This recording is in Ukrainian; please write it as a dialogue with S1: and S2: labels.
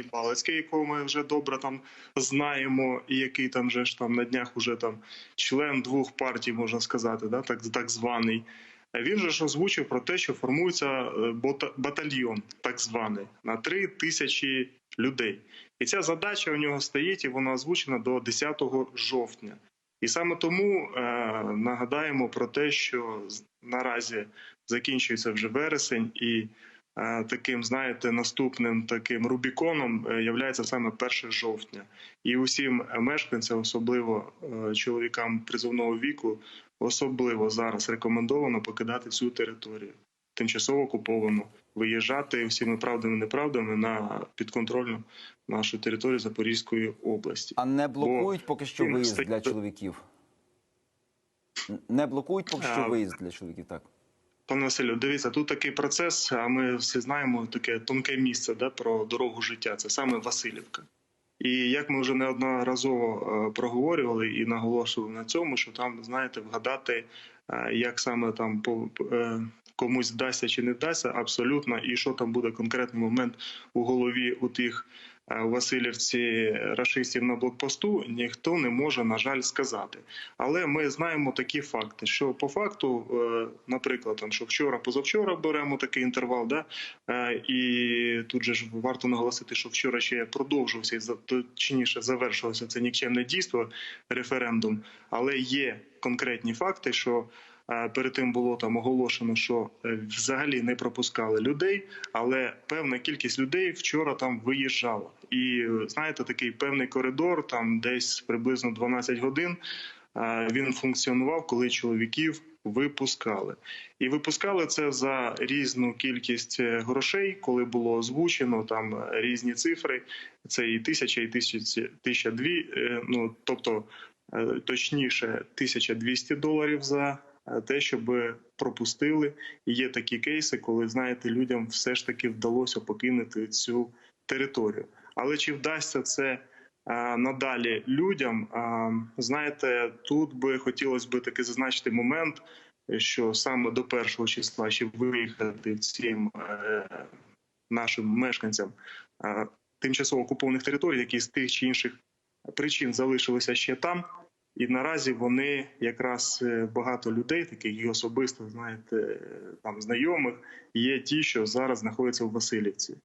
S1: Балицький, якого ми вже добре там знаємо, і який там же ж там на днях уже там член двох партій, можна сказати, да, так, так званий. Він же ж озвучив про те, що формується е, батальйон, так званий, на три тисячі людей. І ця задача у нього стоїть, і вона озвучена до 10 жовтня. І саме тому е, нагадаємо про те, що наразі закінчується вже вересень, і таким, знаєте, наступним таким рубіконом е, являється саме 1 жовтня. І усім мешканцям, особливо е, чоловікам призовного віку, особливо зараз рекомендовано покидати цю територію, тимчасово окуповану, виїжджати всіми правдами і неправдами на підконтрольну нашу територію Запорізької області.
S2: А не блокують поки що виїзд для чоловіків? Не блокують поки що виїзд для чоловіків, так.
S1: Пане Василю, дивіться, тут такий процес. А ми всі знаємо таке тонке місце да, про дорогу життя. Це саме Васильівка. І як ми вже неодноразово е, проговорювали і наголошували на цьому, що там, знаєте, вгадати, е, як саме там по е, комусь вдасться чи не вдасться, абсолютно, і що там буде конкретний момент у голові у тих е, у Васильівці рашистів на блокпосту, ніхто не може, на жаль, сказати. Але ми знаємо такі факти, що по факту, е, наприклад, там що вчора, позавчора беремо такий інтервал, да е, і тут же ж варто наголосити, що вчора ще продовжувався точніше завершилося це нікчемне дійство референдум, але є конкретні факти, що. е, Перед тим було там оголошено, що е, взагалі не пропускали людей, але певна кількість людей вчора там виїжджала. І знаєте, такий певний коридор, там десь приблизно 12 годин. Він функціонував, коли чоловіків випускали, і випускали це за різну кількість е, грошей, коли було озвучено там е, різні цифри. Це і тисяча, і тисяча, дві. е, Ну тобто, точніше, 1200 доларів за те, щоб пропустили. І є такі кейси, коли знаєте, людям все ж таки вдалося покинути цю територію. Але чи вдасться це е, надалі людям? Е, Знаєте, тут би хотілося би таки зазначити момент, що саме до першого числа ще виїхати цим е, нашим мешканцям тимчасово окупованих територій, які з тих чи інших причин залишилися ще там. І наразі вони якраз багато людей, таких і особисто, знаєте, там знайомих, є ті, що зараз знаходяться в Васильівці.